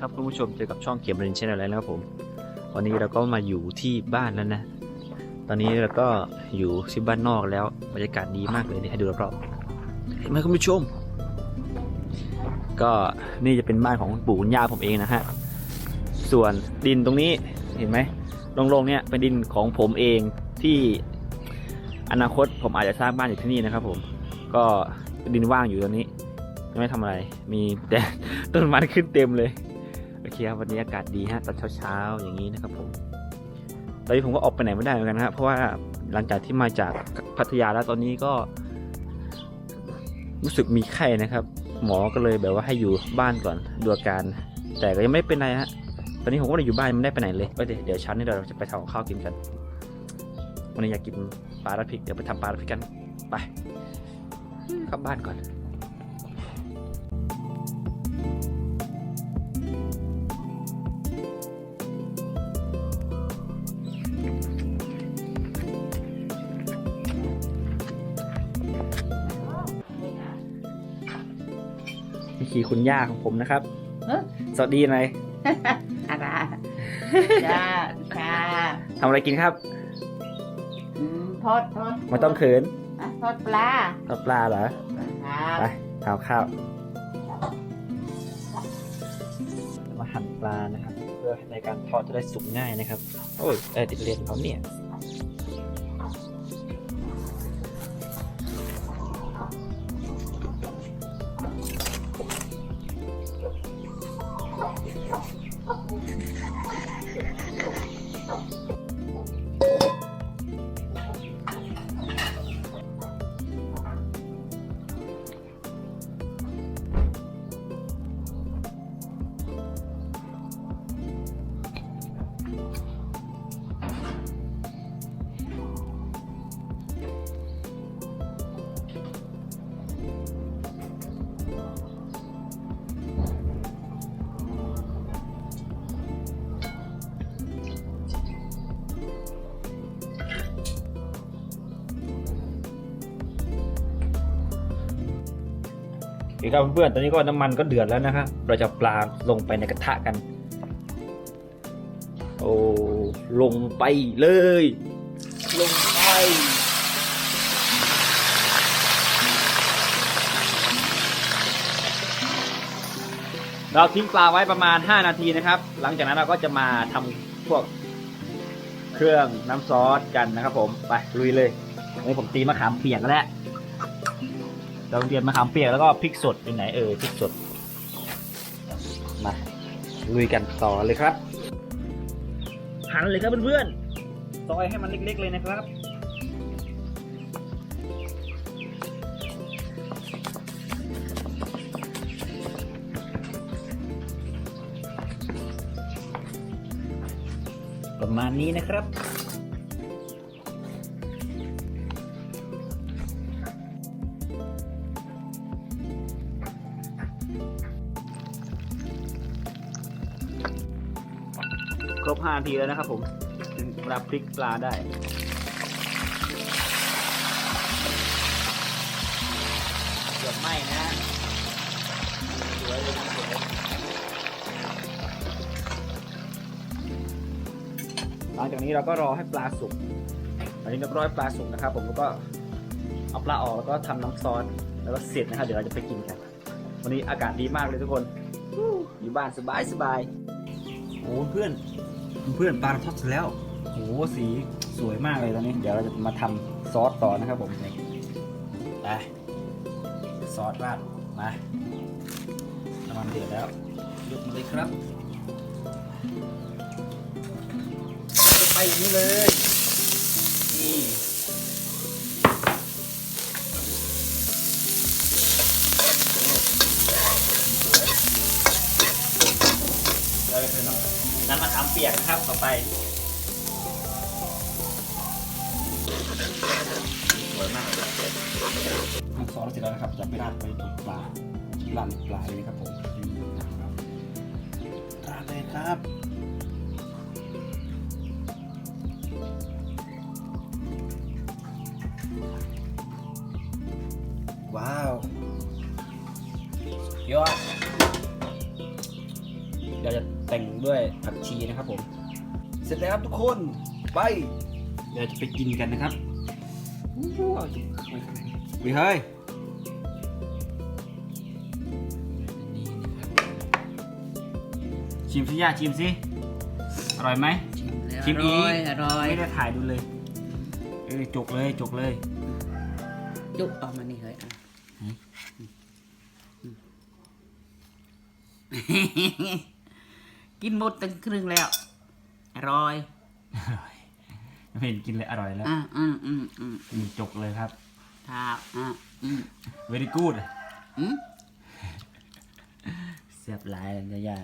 ครับคุณผู้ชมเจอกับช่องเขียนบรินชแนลแล้วนะครับผมวันนี้เราก็มาอยู่ที่บ้านแล้วนะ ตอนนี้เราก็อยู่ที่บ้านนอกแล้วบรรยากาศดีมากเลยนี่ให้ดูรอบๆเห็นไหมคุณผู้ชม ก็นี่จะเป็นบ้านของปู่คุณย่าผมเองนะฮะส่วนดินตรงนี้เห็นไหมโล่งๆเนี่ยเป็นดินของผมเองที่ อนาคตผมอาจจะสร้างบ้านอยู่ที่นี่นะครับ ผมก็ดินว่างอยู่ตอนนี้ยังไม่ทำอะไร มีแต่ต้นไม้ขึ้นเต็มเลยโอเคครับวันนี้อากาศดีฮะตอนเช้าๆอย่างนี้นะครับ ผมตอนนี้ผมก็ออกไปไหนไม่ได้เหมือนกันนะครับเพราะว่าหลังจากที่มาจากพัทยาแล้วตอนนี้ก็ รู้สึกมีไข้นะครับ หมอก็เลยแบบว่าให้อยู่บ้านก่อนดูอาการ แต่ก็ยังไม่เป็นไรฮะตอนนี้ผมก็เลยอยู่บ้านไม่ได้ไปไหนเลยเดี๋ยวเดี๋ยวเช้านี้เราจะไปทำข้าวกินกันวันนี้อยากกิน ปลาราดพริก เดี๋ยวไปทำปลาราดพริกกัน ไปกลับบ้านก่อนนี่คือคุณย่าของผมนะครับเอ้อสวัสดีหน่อยอะไรจ้าชาทำอะไรกินครับ อืมทอดทอดไมาต้องเขินอะทอดปลาทอดปลาเหรอ ครับไปข้าวข้าวมาหั่นปลานะครับ เพื่อในการทอดจะได้สุกง่ายนะครับ โอ้ยเออติดเลนเขาเนี่ย โอเครับเพื่อนๆ ตอนนี้ก็น้ำมันก็เดือดแล้วนะครับ เราจะปลาลงไปในกระทะกัน โอ้ลงไปเลย ลงไปเราทิ้งปลาไว้ประมาณ 5 นาทีนะครับ หลังจากนั้นเราก็จะมาทำพวกเครื่องน้ำซอสกันนะครับผม ไปลุยเลยวันนี้ผมตีมะขามเปียกแล้ว เราเรียมมะขามเปียกแล้วก็พริกสดอยู่ไหนเออพริกสด มาลุยกันต่อเลยครับ หั่นเลยครับเพื่อนๆซอยให้มันเล็กๆเลยนะครับประมาณนี้นะครับ ครบ5นาทีแล้วนะครับผมถึงรับพริกปลาได้เกือบไหม้นะสวยเลยสวยหลังจากนี้เราก็รอให้ปลาสุกตอนนี้เราก็รอให้ปลาสุกนะครับ ผมแล้วก็เอาปลาออกแล้วก็ทำน้ำซอสแล้วก็เสร็จนะครับเดี๋ยวเราจะไปกินกันวันนี้อากาศดีมากเลยทุกคนอยู่บ้านสบายสบายโอ้เพื่อน เพื่อนปลาทอดเสร็จแล้วโหสีสวยมากเลยตอนนี้ เดี๋ยวเราจะมาทำซอสต่อนะครับผมนี่ไปซอสราดมาน้ำมันเดือดแล้วยกมาเลยครับไปอย่างนี้เลยนี่เราจะเป็นน้ำ น้ำมะขามเปียกนะครับต่อไปสวยมากทำซอสเสร็จแล้วนะครับจะไปราดไปที่ปลาที่รันปลาเลยครับผมราดเลยครับว้าว ยอด แต่งด้วยผักชีนะครับผม เสร็จแล้วครับทุกคนไป เดี๋ยวจะไปกินกันนะครับวิเฮ้ยชิมสิย่าชิมสิ อร่อยไหม ชิมอีกอร่อยอร่อย ไม่ได้ถ่ายดูเลย เออจกเลยจกเลย จุกออกมานี่เฮ้ยอะหืม กินหมดตั้งครึ่งแล้วอร่อยไม่เห็นกินเลยอร่อยแล้วอะอืมอืมอืมอืมจกเลยครับ ครับอะอืม very good อืมเสียบหลายเลยย่า